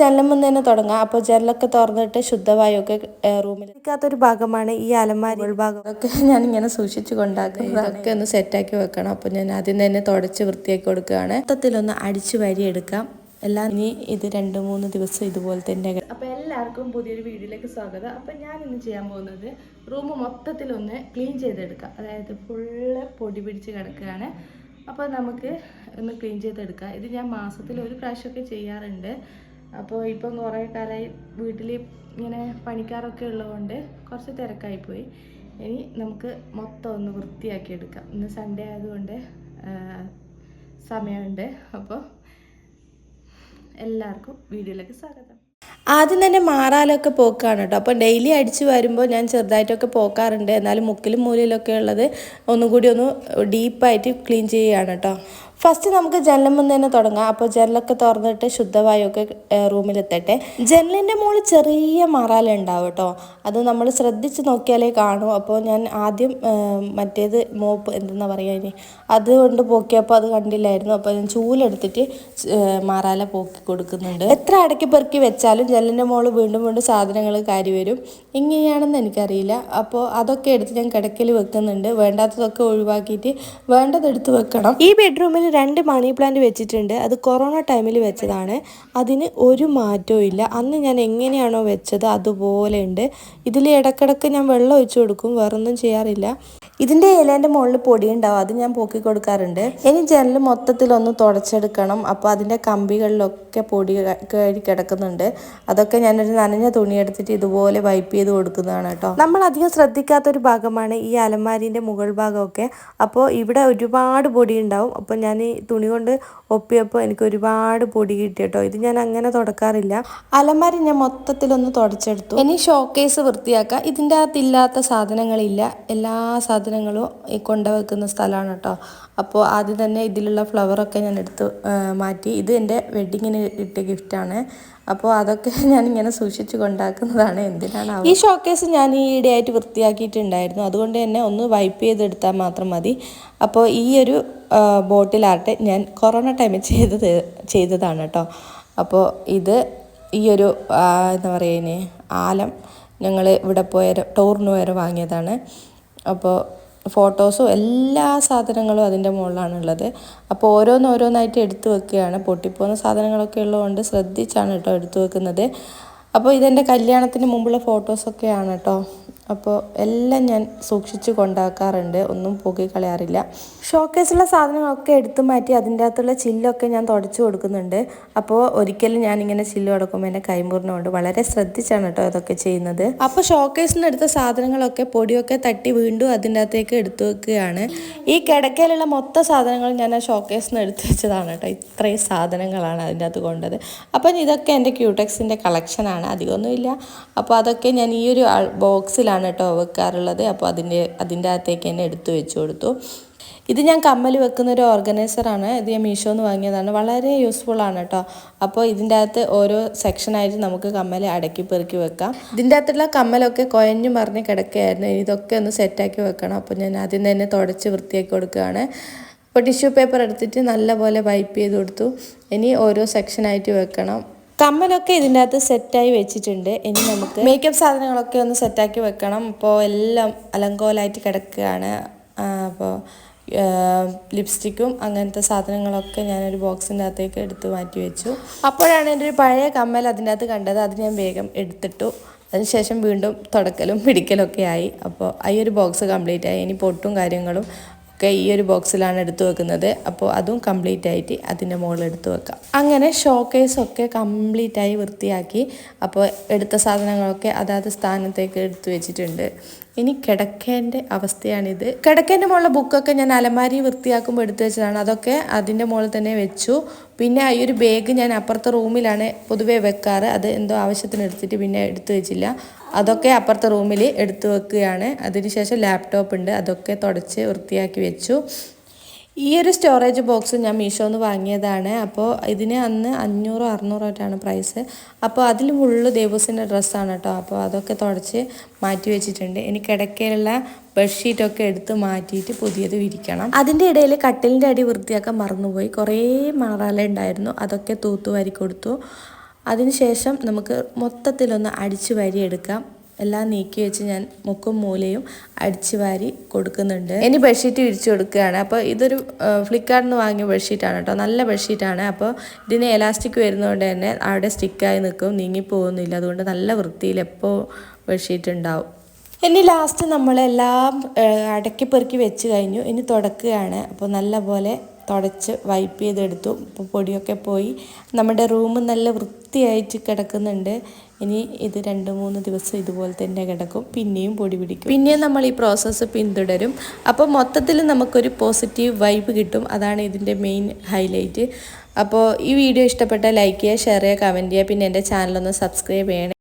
ജനലും തന്നെ തുടങ്ങാം. അപ്പോൾ ജനലൊക്കെ തുറന്നിട്ട് ശുദ്ധവായുവൊക്കെ റൂമിൽ ഒരു ഭാഗമാണ് ഈ അലമാരി. ഭാഗം. ഒക്കെ ഞാൻ ഇങ്ങനെ സൂക്ഷിച്ചു കൊണ്ടാക്കുക അതൊക്കെ ഒന്ന് സെറ്റാക്കി വെക്കണം. അപ്പോൾ ഞാൻ ആദ്യം തന്നെ തുടച്ച് വൃത്തിയാക്കി കൊടുക്കുകയാണ്. മൊത്തത്തിലൊന്ന് അടിച്ചു വരി എടുക്കാം. എല്ലാം ഇനി ഇത് രണ്ട് മൂന്ന് ദിവസം ഇതുപോലെ തന്നെ അപ്പോൾ എല്ലാവർക്കും പുതിയൊരു വീഡിയോയിലേക്ക് സ്വാഗതം. അപ്പോൾ ഞാൻ ഇന്ന് ചെയ്യാൻ പോകുന്നത് റൂം മൊത്തത്തിലൊന്ന് ക്ലീൻ ചെയ്തെടുക്കാം. അതായത് ഫുള്ള് പൊടി പിടിച്ച് കിടക്കുകയാണ്. അപ്പോൾ നമുക്ക് ഒന്ന് ക്ലീൻ ചെയ്തെടുക്കാം. ഇത് ഞാൻ മാസത്തിൽ ഒരു പ്രാവശ്യമൊക്കെ ചെയ്യാറുണ്ട്. അപ്പോൾ ഇപ്പം കുറേ കാലമായി വീട്ടിൽ ഇങ്ങനെ പണിക്കാരൊക്കെ ഉള്ളതുകൊണ്ട് കുറച്ച് തിരക്കായി പോയി. ഇനി നമുക്ക് മൊത്തം ഒന്ന് വൃത്തിയാക്കി എടുക്കാം. ഇന്ന് സൺഡേ ആയതുകൊണ്ട് സമയമുണ്ട്. അപ്പോൾ എല്ലാവർക്കും വീഡിയോയിലേക്ക് സ്വാഗതം. ആദ്യം തന്നെ മാറാലൊക്കെ പോക്കാണ് കേട്ടോ. അപ്പോൾ ഡെയിലി അടിച്ച് വരുമ്പോൾ ഞാൻ ചെറുതായിട്ടൊക്കെ പോക്കാറുണ്ട്. എന്നാലും മുക്കിലും മൂലയിലൊക്കെ ഉള്ളത് ഒന്നും കൂടി ഒന്ന് ഡീപ്പായിട്ട് ക്ലീൻ ചെയ്യുകയാണ് കേട്ടോ. ഫസ്റ്റ് നമുക്ക് ജനലും തന്നെ തുടങ്ങാം. അപ്പോൾ ജനലൊക്കെ തുറന്നിട്ട് ശുദ്ധവായുവൊക്കെ റൂമിലെത്തട്ടെ. ജനലിന്റെ മുകളിൽ ചെറിയ മറാലുണ്ടാവും കേട്ടോ. അത് നമ്മൾ ശ്രദ്ധിച്ച് നോക്കിയാലേ കാണൂ. അപ്പോൾ ഞാൻ ആദ്യം മറ്റേത് മോപ്പ് എന്തെന്നാ പറയുക ഇനി? അതുകൊണ്ട് പോക്കിയപ്പോൾ അത് കണ്ടില്ലായിരുന്നു. അപ്പോൾ ഞാൻ ചൂലെടുത്തിട്ട് മറാല പോക്കി കൊടുക്കുന്നുണ്ട്. എത്ര അടക്കി പെറുക്കി വെച്ചാലും ജനലിന്റെ മുകളിൽ വീണ്ടും വീണ്ടും സാധനങ്ങൾ കാരി വരും. എങ്ങനെയാണെന്ന് എനിക്കറിയില്ല. അപ്പോൾ അതൊക്കെ എടുത്ത് ഞാൻ കിടക്കൽ വെക്കുന്നുണ്ട്. വേണ്ടാത്തതൊക്കെ ഒഴിവാക്കിയിട്ട് വേണ്ടത് എടുത്ത് വെക്കണം. ഈ ബെഡ്റൂമിൽ രണ്ട് മണി പ്ലാന്റ് വെച്ചിട്ടുണ്ട്. അത് കൊറോണ ടൈമിൽ വെച്ചതാണ്. അതിന് ഒരു മാറ്റവും ഇല്ല. അന്ന് ഞാൻ എങ്ങനെയാണോ വെച്ചത് അതുപോലെ ഉണ്ട്. ഇതിൽ ഇടക്കിടക്ക് ഞാൻ വെള്ളം ഒഴിച്ചു കൊടുക്കും. വേറൊന്നും ചെയ്യാറില്ല. ഇതിന്റെ ഇലേന്റെ മുകളിൽ പൊടി ഉണ്ടാവും അത് ഞാൻ പോക്കി കൊടുക്കാറുണ്ട്. ഇനി ജനൽ മൊത്തത്തിലൊന്ന് തുടച്ചെടുക്കണം. അപ്പോൾ അതിന്റെ കമ്പികളിലൊക്കെ പൊടി കയറി കിടക്കുന്നുണ്ട്. അതൊക്കെ ഞാനൊരു നനഞ്ഞ തുണി എടുത്തിട്ട് ഇതുപോലെ വൈപ്പ് ചെയ്ത് കൊടുക്കുന്നതാണ് കേട്ടോ. നമ്മൾ അധികം ശ്രദ്ധിക്കാത്തൊരു ഭാഗമാണ് ഈ അലമാരിന്റെ മുകൾ ഭാഗമൊക്കെ. അപ്പോൾ ഇവിടെ ഒരുപാട് പൊടി ഉണ്ടാവും അപ്പോൾ ഞാൻ ഈ തുണി കൊണ്ട് ഒപ്പിയപ്പോൾ എനിക്ക് ഒരുപാട് പൊടി കിട്ടി കേട്ടോ. ഇത് ഞാൻ അങ്ങനെ തുടക്കാറില്ല. അലമാരി ഞാൻ മൊത്തത്തിലൊന്ന് തുടച്ചെടുത്തു. ഇനി ഷോക്കേസ് വൃത്തിയാക്കുക ഇതിന്റെ അകത്തില്ലാത്ത സാധനങ്ങളില്ല. എല്ലാ സാധനങ്ങളും കൊണ്ടുവെക്കുന്ന സ്ഥലമാണ് കേട്ടോ. അപ്പോൾ ആദ്യം തന്നെ ഇതിലുള്ള ഫ്ലവറൊക്കെ ഞാൻ എടുത്ത് മാറ്റി. ഇത് എന്റെ വെഡ്ഡിങ്ങിന് ഇട്ട ഗിഫ്റ്റാണ്. അപ്പോൾ അതൊക്കെ ഞാൻ ഇങ്ങനെ സൂക്ഷിച്ചു കൊണ്ടാക്കുന്നതാണ് എന്തിനാണ് ഈ ഷോക്കേസ് ഞാൻ ഈ ഇടയായിട്ട് വൃത്തിയാക്കിയിട്ടുണ്ടായിരുന്നു. അതുകൊണ്ട് തന്നെ ഒന്ന് വൈപ്പ് ചെയ്തെടുത്താൽ മാത്രം മതി. അപ്പോൾ ഈ ഒരു ബോട്ടിൽ ആർട്ട് ഞാൻ കൊറോണ ടൈമിൽ ചെയ്തത് ചെയ്തതാണ് കേട്ടോ. അപ്പോൾ ഇത് ഈ ഒരു എന്താ പറയുക ആലം ഞങ്ങൾ ഇവിടെ പോയ ടൂറിന് പോയ വാങ്ങിയതാണ്. അപ്പോൾ ഫോട്ടോസും എല്ലാ സാധനങ്ങളും അതിന്റെ മുകളിലാണ് ഉള്ളത് അപ്പോൾ ഓരോന്നോരോന്നായിട്ട് എടുത്തു വെക്കുകയാണ്. പൊട്ടിപ്പോകുന്ന സാധനങ്ങളൊക്കെ ഉള്ളതുകൊണ്ട് ശ്രദ്ധിച്ചാണ് കേട്ടോ എടുത്തു വെക്കുന്നത്. അപ്പോൾ ഇതെന്റെ കല്യാണത്തിന് മുമ്പുള്ള ഫോട്ടോസൊക്കെയാണ് കേട്ടോ. അപ്പോൾ എല്ലാം ഞാൻ സൂക്ഷിച്ച് കൊണ്ടാക്കാറുണ്ട്. ഒന്നും പോക്കി കളയാറില്ല. ഷോക്കേസുള്ള സാധനങ്ങളൊക്കെ എടുത്തു മാറ്റി അതിന്റെ അകത്തുള്ള ചില്ലൊക്കെ ഞാൻ തുടച്ചു കൊടുക്കുന്നുണ്ട്. അപ്പോൾ ഒരിക്കലും ഇങ്ങനെ ചില്ല് കൊടുക്കുമ്പോൾ എന്റെ കൈമുറിനുണ്ട് വളരെ ശ്രദ്ധിച്ചാണ് കേട്ടോ അതൊക്കെ ചെയ്യുന്നത്. അപ്പോൾ ഷോക്കേസിൽ നിന്ന് എടുത്ത സാധനങ്ങളൊക്കെ പൊടിയൊക്കെ തട്ടി വീണ്ടും അതിന്റെ അകത്തേക്ക് എടുത്തു വെക്കുകയാണ്. ഈ കിടക്കയിലുള്ള മൊത്തം സാധനങ്ങൾ ഞാൻ ആ ഷോക്കേസിൽ നിന്ന് എടുത്തു വെച്ചതാണ് കേട്ടോ. ഇത്രയും സാധനങ്ങളാണ് അതിന്റെ അകത്ത് കൊണ്ടത്. അപ്പം ഇതൊക്കെ എന്റെ ക്യൂടെക്സിന്റെ കളക്ഷനാണ്. അധികമൊന്നുമില്ല. അപ്പോൾ അതൊക്കെ ഞാൻ ഈ ഒരു ബോക്സിലാണ് കേട്ടോ വെക്കാറുള്ളത്. അപ്പോൾ അതിന്റെ അതിന്റെ അകത്തേക്ക് തന്നെ എടുത്തു വെച്ച് കൊടുത്തു. ഇത് ഞാൻ കമ്മൽ വെക്കുന്ന ഒരു ഓർഗനൈസറാണ് ഇത് ഞാൻ മീഷോന്ന് വാങ്ങിയതാണ്. വളരെ യൂസ്ഫുൾ ആണ് കേട്ടോ. അപ്പോൾ ഇതിന്റെ അകത്ത് ഓരോ സെക്ഷനായിട്ട് നമുക്ക് കമ്മൽ അടക്കി പെറുക്കി വെക്കാം. ഇതിന്റെ അകത്തുള്ള കമ്മലൊക്കെ കൊയഞ്ഞു മറിഞ്ഞ് കിടക്കുകയായിരുന്നു. ഇതൊക്കെ ഒന്ന് സെറ്റാക്കി വെക്കണം. അപ്പോൾ ഞാൻ ആദ്യം തന്നെ തുടച്ച് വൃത്തിയാക്കി കൊടുക്കുകയാണ്. അപ്പോൾ ടിഷ്യൂ പേപ്പർ എടുത്തിട്ട് നല്ലപോലെ വൈപ്പ് ചെയ്ത് കൊടുത്തു. ഇനി ഓരോ സെക്ഷനായിട്ട് വെക്കണം. കമ്മലൊക്കെ ഇതിന്റെ അകത്ത് സെറ്റായി വെച്ചിട്ടുണ്ട്. ഇനി നമുക്ക് മേക്കപ്പ് സാധനങ്ങളൊക്കെ ഒന്ന് സെറ്റാക്കി വെക്കണം. അപ്പോൾ എല്ലാം അലങ്കോലായിട്ട് കിടക്കുകയാണ്. അപ്പോൾ ലിപ്സ്റ്റിക്കും അങ്ങനത്തെ സാധനങ്ങളൊക്കെ ഞാനൊരു ബോക്സിന്റെ അകത്തേക്ക് എടുത്ത് മാറ്റി വെച്ചു. അപ്പോഴാണ് എന്റെ ഒരു പഴയ കമ്മൽ അതിന്റെ അകത്ത് കണ്ടത്. അത് ഞാൻ വേഗം എടുത്തിട്ടു. അതിനുശേഷം വീണ്ടും തുടക്കലും പിടിക്കലൊക്കെ ആയി. അപ്പോൾ ഈ ഒരു ബോക്സ് കംപ്ലീറ്റ് ആയി ഇനി പൊട്ടും കാര്യങ്ങളും ഒക്കെ ഈ ഒരു ബോക്സിലാണ് എടുത്തു വെക്കുന്നത്. അപ്പോൾ അതും കംപ്ലീറ്റ് ആയിട്ട് അതിന്റെ മുകളിൽ എടുത്തു വെക്കാം. അങ്ങനെ ഷോക്കേസൊക്കെ കംപ്ലീറ്റ് ആയി വൃത്തിയാക്കി അപ്പോൾ എടുത്ത സാധനങ്ങളൊക്കെ അതാത് സ്ഥാനത്തേക്ക് എടുത്തു വെച്ചിട്ടുണ്ട്. ഇനി കിടക്കേന്റെ അവസ്ഥയാണിത്. കിടക്കേന്റെ മുകളിലെ ബുക്കൊക്കെ ഞാൻ അലമാരി വൃത്തിയാക്കുമ്പോൾ എടുത്തു വെച്ചതാണ്. അതൊക്കെ അതിന്റെ മുകളിൽ തന്നെ വെച്ചു. പിന്നെ ഈ ഒരു ബാഗ് ഞാൻ അപ്പുറത്തെ റൂമിലാണ് പൊതുവെ വെക്കാറ്. അത് എന്തോ ആവശ്യത്തിന് എടുത്തിട്ട് പിന്നെ എടുത്തു വെച്ചില്ല. അതൊക്കെ അപ്പുറത്തെ റൂമിൽ എടുത്തു വെക്കുകയാണ്. അതിനുശേഷം ലാപ്ടോപ്പ് ഉണ്ട്. അതൊക്കെ തുടച്ച് വൃത്തിയാക്കി വെച്ചു. ഈ ഒരു സ്റ്റോറേജ് ബോക്സ് ഞാൻ മീഷോന്ന് വാങ്ങിയതാണ്. അപ്പോൾ ഇതിന് അന്ന് അഞ്ഞൂറോ അറുന്നൂറോ ആയിട്ടാണ് പ്രൈസ് അപ്പോൾ അതിൽ ഫുള്ള് ദേവൂസിന്റെ ഡ്രസ്സാണ് കേട്ടോ അപ്പോൾ അതൊക്കെ തുടച്ച് മാറ്റി വെച്ചിട്ടുണ്ട്. ഇനി കിടക്കയിലുള്ള ബെഡ്ഷീറ്റൊക്കെ എടുത്ത് മാറ്റിയിട്ട് പുതിയത് വിരിക്കണം. അതിന്റെ ഇടയിൽ കട്ടിലിന്റെ അടി വൃത്തിയാക്കാൻ മറന്നുപോയി. കുറേ മാറാല ഉണ്ടായിരുന്നു. അതൊക്കെ തൂത്തുവാരി കൊടുത്തു. അതിനുശേഷം നമുക്ക് മൊത്തത്തിലൊന്ന് അടിച്ചു വാരിയെടുക്കാം എല്ലാം നീക്കി വെച്ച് ഞാൻ മുക്കും മൂലയും അടിച്ചു വാരി കൊടുക്കുന്നുണ്ട്. ഇനി ബെഡ്ഷീറ്റ് വിരിച്ചു കൊടുക്കുകയാണ്. അപ്പോൾ ഇതൊരു ഫ്ലിപ്കാർട്ടിൽ നിന്ന് വാങ്ങിയ ബെഡ്ഷീറ്റാണ് കേട്ടോ നല്ല ബെഡ്ഷീറ്റാണ് അപ്പോൾ ഇതിന് എലാസ്റ്റിക് വരുന്നതുകൊണ്ട് തന്നെ അവിടെ സ്റ്റിക്കായി നിൽക്കും നീങ്ങിപ്പോകുന്നില്ല അതുകൊണ്ട് നല്ല വൃത്തിയിൽ എപ്പോൾ ബെഡ്ഷീറ്റ് ഉണ്ടാവും. ഇനി ലാസ്റ്റ് നമ്മളെല്ലാം അടക്കി പെറുക്കി വെച്ച് കഴിഞ്ഞു. ഇനി തുടക്കുകയാണ്. അപ്പോൾ നല്ല പോലെ തുടച്ച് വൈപ്പ് ചെയ്തെടുത്തു. ഇപ്പോൾ പൊടിയൊക്കെ പോയി. നമ്മുടെ റൂം നല്ല വൃത്തിയായിട്ട് കിടക്കുന്നുണ്ട്. ഇനി ഇത് രണ്ട് മൂന്ന് ദിവസം ഇതുപോലെ തന്നെ കിടക്കും. പിന്നെയും പൊടി പിടിക്കും. പിന്നെയും നമ്മൾ ഈ പ്രോസസ്സ് പിന്തുടരും. അപ്പോൾ മൊത്തത്തിൽ നമുക്കൊരു പോസിറ്റീവ് വൈബ് കിട്ടും. അതാണ് ഇതിന്റെ മെയിൻ ഹൈലൈറ്റ് അപ്പോൾ ഈ വീഡിയോ ഇഷ്ടപ്പെട്ടാൽ ലൈക്ക് ചെയ്യുക ഷെയർ ചെയ്യുക കമന്റ് ചെയ്യുക. പിന്നെ എന്റെ ചാനലൊന്ന് സബ്സ്ക്രൈബ് ചെയ്യണേ.